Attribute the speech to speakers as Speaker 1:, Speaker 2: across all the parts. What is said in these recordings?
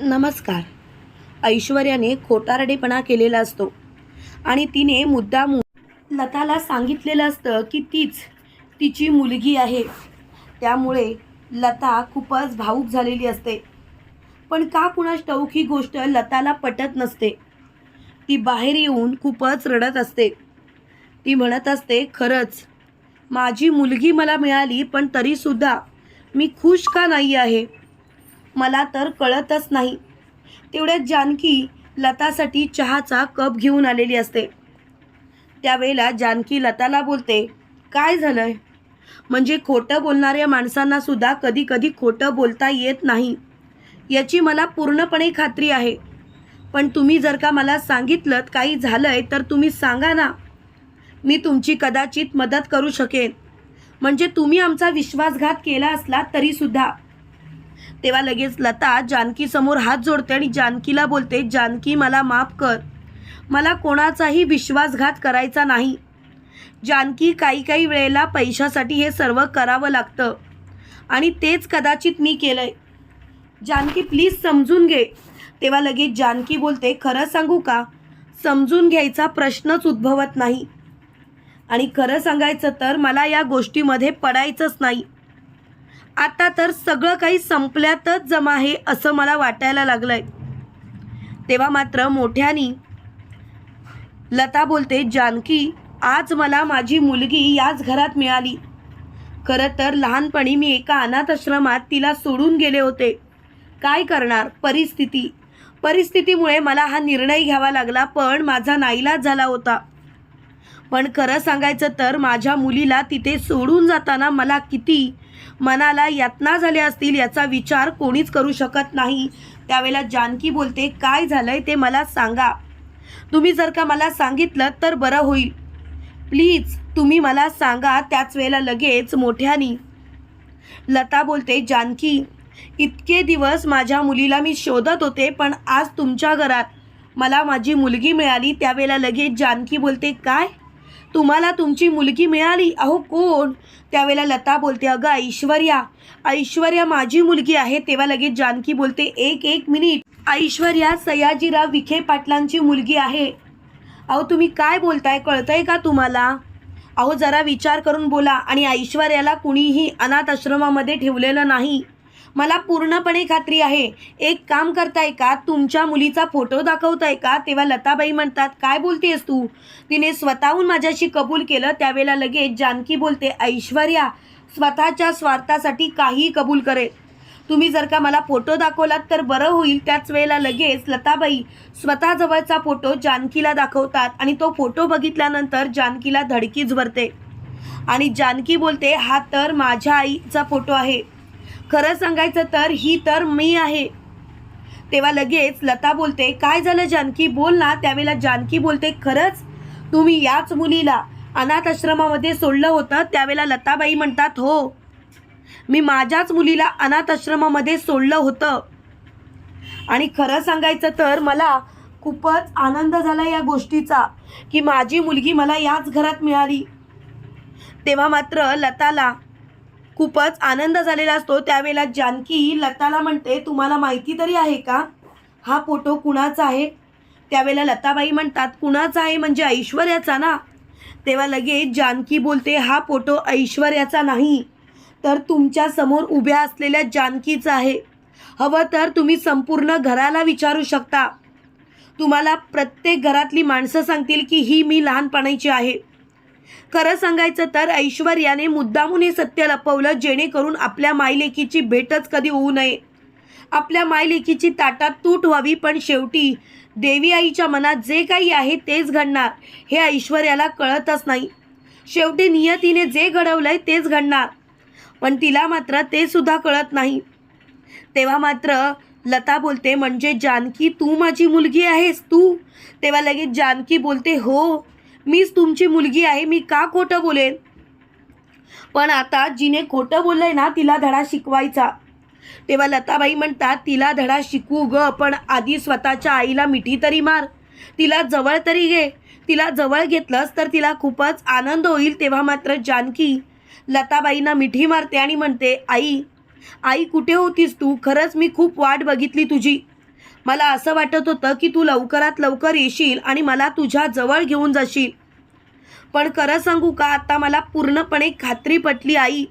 Speaker 1: नमस्कार. ऐश्वर्याने खोटारडेपणा केलेला असतो आणि तिने मुद्दाम लताला सांगितलेलं असतं की तीच तिची मुलगी आहे. त्यामुळे लता खूपच भावूक झालेली असते. पण का कुणाच ठाऊक ही गोष्ट लताला पटत नसते. ती बाहेर येऊन खूपच रडत असते. ती म्हणत असते खरंच माझी मुलगी मला मिळाली पण तरीसुद्धा मी खुश का नाही आहे? मला तर कळतच नाही. तेवढ्यात जानकी लतासाठी चहाचा कप घेऊन आलेली असते. त्यावेळेला जानकी लताला बोलते काय झालंय? म्हणजे खोटं बोलणाऱ्या माणसांनासुद्धा कधी कधी खोटं बोलता येत नाही. याची मला पूर्णपणे खात्री आहे. पण तुम्ही जर का मला सांगितलं काही झालंय तर तुम्ही सांगा ना. मी तुमची कदाचित मदत करू शकेन. म्हणजे तुम्ही आमचा विश्वासघात केला असला तरीसुद्धा तेव्हा लगेच लता जानकी समोर हात जोडते आणि जानकीला बोलते जानकी मला माफ कर. मला कोणाचाही विश्वासघात करायचा नाही. जानकी काही काही वेळेला पैशासाठी हे सर्व करावं लागतं आणि तेच कदाचित मी केलंय. जानकी प्लीज समजून घे. तेव्हा लगेच जानकी बोलते खरं सांगू का? समजून घ्यायचा प्रश्नच उद्भवत नाही. आणि खरं सांगायचं तर मला या गोष्टीमध्ये पडायचंच नाही. आता तर सगळं काही संपल्यातच जमा आहे असं मला वाटायला लागलंय. तेव्हा मात्र मोठ्यानी लता बोलते जानकी आज मला माझी मुलगी याच घरात मिळाली. खरं तर लहानपणी मी एका अनाथ आश्रमात तिला सोडून गेले होते. काय करणार? परिस्थिती. परिस्थितीमुळे मला हा निर्णय घ्यावा लागला पण माझा नाईलाज झाला होता. पण खरं सांगायचं तर माझ्या मुलीला तिथे सोडून जाताना मला किती मनाला यातना झाल्या असतील याचा विचार कोणीच करू शकत नाही. त्यावेळेला जानकी बोलते काय झालंय ते मला सांगा. तुम्ही जर का मला सांगितलं तर बरं होईल. प्लीज तुम्ही मला सांगा त्याच वेळेला लगेच मोठ्यानी. लता बोलते जानकी इतके दिवस माझ्या मुलीला मी शोधत होते पण आज तुमच्या घरात मला माझी मुलगी मिळाली. त्यावेळेला लगेच जानकी बोलते काय? तुम्हाला तुमची मुलगी मिळाली. अहो कोण? त्यावेळेला लता बोलते अगं ऐश्वर्या. ऐश्वर्या माझी मुलगी आहे. तेव्हा लगेच जानकी बोलते एक एक मिनिट. ऐश्वर्या सयाजीराव विखे पाटलांची मुलगी आहे. अहो तुम्ही काय बोलताय? कळतंय का तुम्हाला? अहो जरा विचार करून बोला. आणि ऐश्वर्याला कुणीही अनाथ आश्रमामध्ये ठेवलेलं नाही. मला पूर्णपणे खात्री आहे. एक काम करताय का? तुमच्या मुलीचा फोटो दाखवताय का? तेव्हा लताबाई म्हणतात काय बोलतेस तू? तिने स्वतःहून माझ्याशी कबूल केलं. त्यावेळेला लगेच जानकी बोलते ऐश्वर्या स्वतःच्या स्वार्थासाठी काहीही कबूल करेल. तुम्ही जर का मला फोटो दाखवलात तर बरं होईल. त्याच वेळेला लगेच लताबाई स्वतःजवळचा फोटो जानकीला दाखवतात आणि तो फोटो बघितल्यानंतर जानकीला धडकीच भरते. आणि जानकी बोलते हा तर माझ्या आईचा फोटो आहे. खरं सांगायचं तर ही तर मी आहे. तेव्हा लगेच लता बोलते काय झालं जानकी? बोल ना. त्यावेळेला जानकी बोलते खरंच तुम्ही याच मुलीला अनाथ आश्रमामध्ये सोडलं होतं. त्यावेळेला लताबाई म्हणतात हो मी माझ्याच मुलीला अनाथ आश्रमामध्ये सोडलं होतं. आणि खरं सांगायचं तर मला खूपच आनंद झाला या गोष्टीचा की माझी मुलगी मला याच घरात मिळाली. तेव्हा मात्र लताला खूपच आनंद झालेला असतो. त्यावेळेला जानकी लताला म्हणते तुम्हाला माहिती तरी आहे का? हा फोटो कुणाचा आहे? त्यावेळेला लताबाई म्हणतात कुणाचा आहे? म्हणजे ऐश्वर्याचा ना? तेव्हा लगेच जानकी बोलते हा फोटो ऐश्वर्याचा नाही तर तुमच्यासमोर उभ्या असलेल्या जानकीचा आहे. हवं तर तुम्ही संपूर्ण घराला विचारू शकता. तुम्हाला प्रत्येक घरातली माणसं सांगतील की ही मी लहानपणाची आहे. खरं सांगायचं तर ऐश्वर्याने मुद्दामून हे सत्य लपवलं जेणेकरून आपल्या मायलेकीची भेटच कधी होऊ नये. आपल्या मायलेकीची ताटात तूट व्हावी पण शेवटी देवी आईच्या मनात जे काही आहे तेच घडणार हे ऐश्वर्याला कळतच नाही. शेवटी नियतीने जे घडवलंय तेच घडणार पण तिला मात्र ते सुद्धा कळत नाही. तेव्हा मात्र लता बोलते म्हणजे जानकी तू माझी मुलगी आहेस तू? तेव्हा लगेच जानकी बोलते हो मीच तुमची मुलगी आहे मी का खोटं बोलेन? पण आता जिने खोटं बोललंय ना तिला धडा शिकवायचा. तेव्हा लताबाई म्हणतात तिला धडा शिकू ग पण आधी स्वतःच्या आईला मिठी तरी मार. तिला जवळ तरी घे. तिला जवळ घेतलंस तर तिला खूपच आनंद होईल तेव्हा मात्र जानकी लताबाईंना मिठी मारते आणि म्हणते आई आई कुठे होतीस तू? खरंच मी खूप वाट बघितली तुझी. मला असं वाटत होतं की तू लवकरात लवकर येशील आणि मला तुझ्या जवळ घेऊन जाशील. पण खरं सांगू का आता मला पूर्णपणे खात्री पटली आई.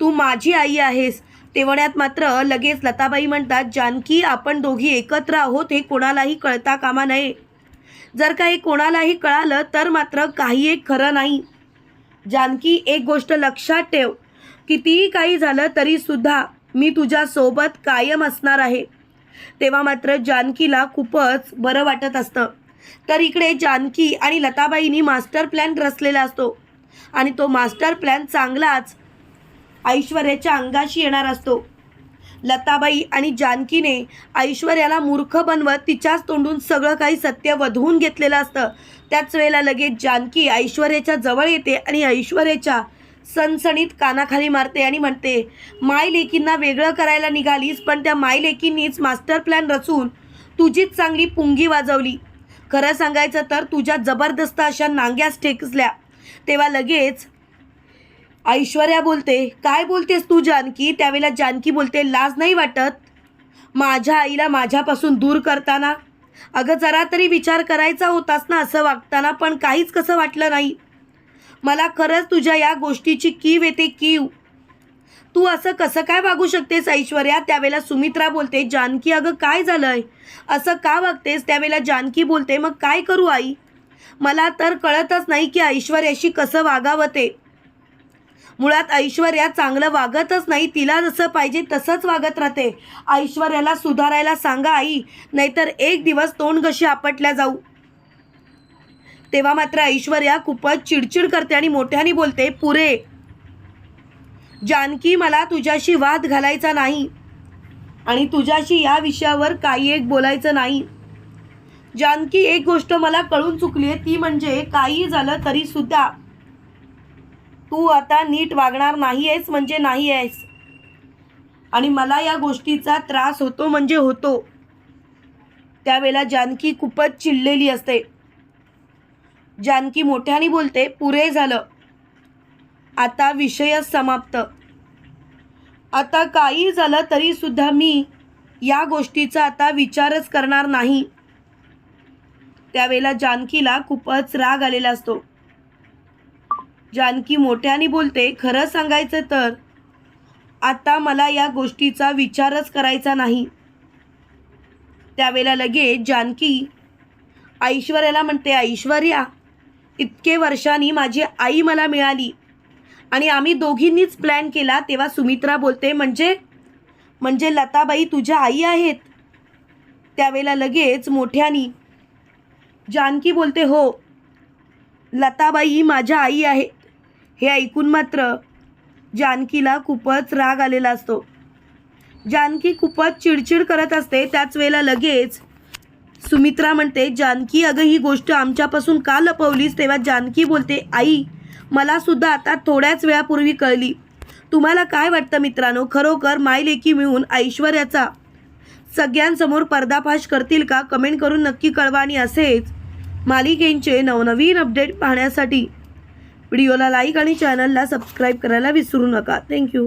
Speaker 1: तू माझी आई आहेस. तेवढ्यात मात्र लगेच लताबाई म्हणतात जानकी आपण दोघी एकत्र आहोत हे कोणालाही कळता कामा नये. जर का हे कोणालाही कळालं तर मात्र काही एक खरं नाही. जानकी एक गोष्ट लक्षात ठेव. कितीही काही झालं तरीसुद्धा मी तुझ्यासोबत कायम असणार आहे. तेव्हा मात्र जानकीला खूपच बरं वाटत असतं. तर इकडे जानकी आणि लताबाईंनी मास्टर प्लॅन रचलेला असतो. आणि तो मास्टर प्लॅन चांगलाच ऐश्वर्याच्या अंगाशी येणार असतो. लताबाई आणि जानकीने ऐश्वर्याला मूर्ख बनवत तिच्याच तोंडून सगळं काही सत्य वधवून घेतलेलं असतं. त्याच वेळेला लगेच जानकी ऐश्वर्याच्या जवळ येते आणि ऐश्वर्याच्या सणसणीत कानाखाली मारते आणि म्हणते माय लेकींना वेगळं करायला निघालीस पण त्या माय लेकींनीच मास्टर प्लॅन रचून तुझीच चांगली पुंगी वाजवली. खरं सांगायचं तर तुझ्या जबरदस्त अशा नांग्यास ठेकसल्या तेव्हा लगेच ऐश्वर्या बोलते काय बोलतेस तू जानकी? त्यावेळेला जानकी बोलते लाज नाही वाटत? माझ्या आईला माझ्यापासून दूर करताना? अगं जरा तरी विचार करायचा होतास ना असं वागताना पण काहीच कसं वाटलं नाही? मला खरंच तुझ्या या गोष्टीची कीव येते कीव. तू असं कसं काय वागू शकतेस ऐश्वर्या? त्यावेळेला सुमित्रा बोलते जानकी अगं काय झालंय? असं का वागतेस? त्यावेळेला जानकी बोलते मग काय करू आई? मला तर कळतच नाही की ऐश्वर्याशी कसं वागावं ते. मुळात ऐश्वर्या चांगलं वागतच नाही तिला जसं पाहिजे तसंच वागत राहते. ऐश्वर्याला सुधारायला सांगा आई. नाहीतर एक दिवस तोंड कशी आपटल्या जाऊ. तेव्हा मात्र ऐश्वर्या खूपच चिडचिड करते आणि मोठ्याने बोलते पुरे जानकी मला तुझ्याशी वाद घालायचा नाही आणि तुझ्याशी या विषयावर काही एक बोलायचं नाही. जानकी एक गोष्ट मला कळून चुकली आहे ती म्हणजे काही झालं तरी सुद्धा तू आता नीट वागणार नाही आहेस म्हणजे नाही आहेस आणि मला या गोष्टीचा त्रास होतो म्हणजे होतो. त्यावेळेला जानकी खूपच चिडलेली असते. जानकी मोठ्याने बोलते पुरे झालं. आता विषयच समाप्त. आता काही झालं तरी सुद्धा मी या गोष्टीचा आता विचारच करणार नाही. त्यावेळेला जानकीला खूपच राग आलेला असतो. जानकी मोठ्याने बोलते खरं सांगायचं तर आता मला या गोष्टीचा विचारच करायचा नाही. त्यावेळेला लगेच जानकी ऐश्वर्याला म्हणते ऐश्वर्या इतके वर्षांनी माझी आई मला मिळाली. आणि आम्ही दोघींनीच प्लॅन केला तेव्हा सुमित्रा बोलते म्हणजे म्हणजे लताबाई तुझ्या आई आहेत? त्यावेळेला लगेच मोठ्यानी जानकी बोलते हो लताबाई ही माझ्या आई आहेत. हे ऐकून मात्र जानकीला खूपच राग आलेला असतो. जानकी खूपच चिडचिड करत असते त्याच वेळेला लगेच सुमित्रा म्हणते जानकी अगं ही गोष्ट आमच्यापासून का लपवलीस? तेव्हा जानकी बोलते आई मला सुद्धा आता थोड्याच वेळापूर्वी कळली. तुम्हाला काय वाटतं मित्रांनो? खरोखर मायलेकी मिळून ऐश्वर्याचा सगळ्यांसमोर पर्दाफाश करतील का? कमेंट करून नक्की कळवा आणि असेच मालिकेंचे नवनवीन अपडेट पाहण्यासाठी व्हिडिओला लाईक आणि चॅनलला सबस्क्राईब करायला विसरू नका. थँक्यू.